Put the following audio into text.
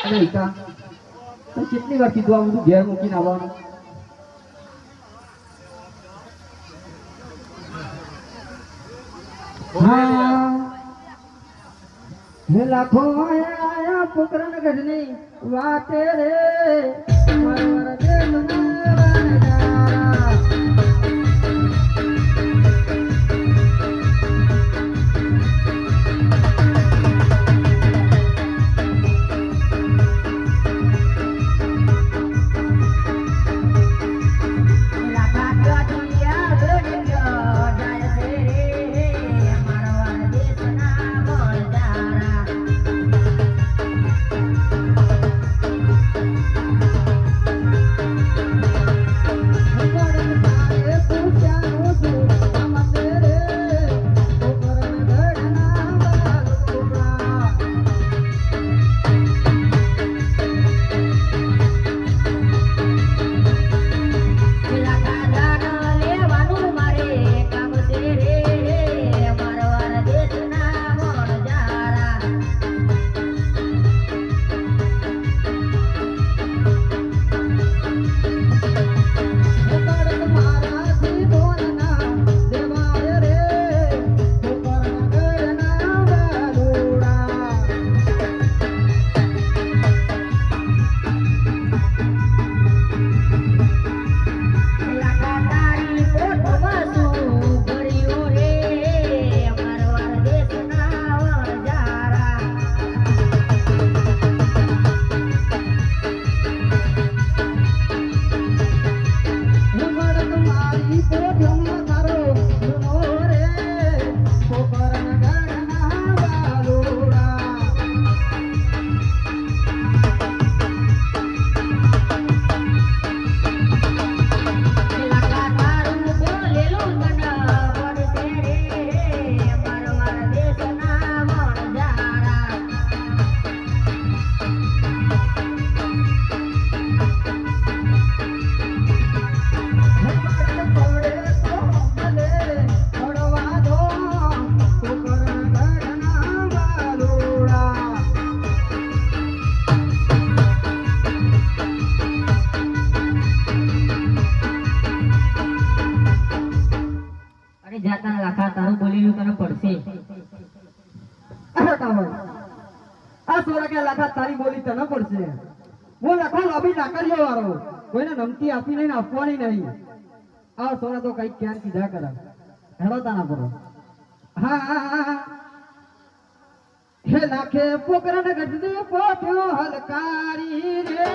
ટીકા તો કેટલી વાર કીધું આ બધું ઘેર મૂકીને આવવાનું? હે. લાખો આયા પોકરણ ગઢની વાતે રે. અરે જાતા લાખા તારું બોલેલું તને તને પડશે. હું કરે. હેડો તાના કરો હા હા, હા, હા. હે લાખે પોકરણ ગઢને પોઠ્યો હલકારી રે.